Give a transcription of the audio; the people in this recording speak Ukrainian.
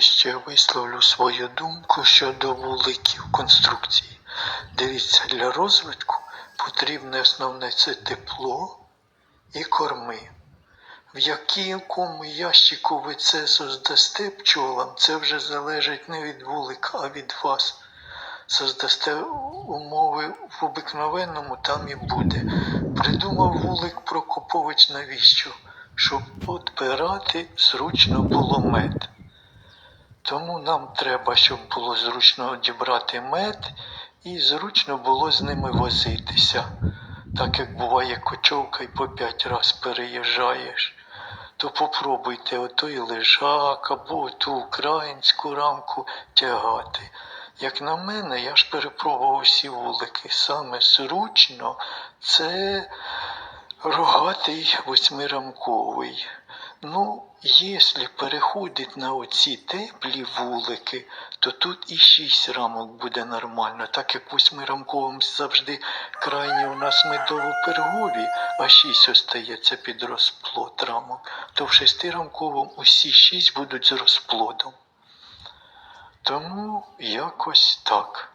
Ще висловлю свою думку щодо вуликів конструкції. Дивіться, для розвитку потрібне основне це тепло і корми. В якому ящику ви це создасте пчолам, це вже залежить не від вулика, а від вас. Создасте умови в обикновенному, там і буде. Придумав вулик Прокопович навіщо? Щоб підбирати зручно було мед. Тому нам треба, щоб було зручно одібрати мед і зручно було з ними возитися. Так як буває кочовка і по п'ять раз переїжджаєш, то попробуйте отой лежак або ту українську рамку тягати. Як на мене, я ж перепробував всі вулики. Саме зручно це рогатий восьмирамковий. Ну, якщо переходить на оці теплі вулики, то тут і шість рамок буде нормально, так як восьмирамковим завжди крайні у нас медово-пергові, а шість остається під розплод рамок, то в шестирамковому усі шість будуть з розплодом. Тому якось так.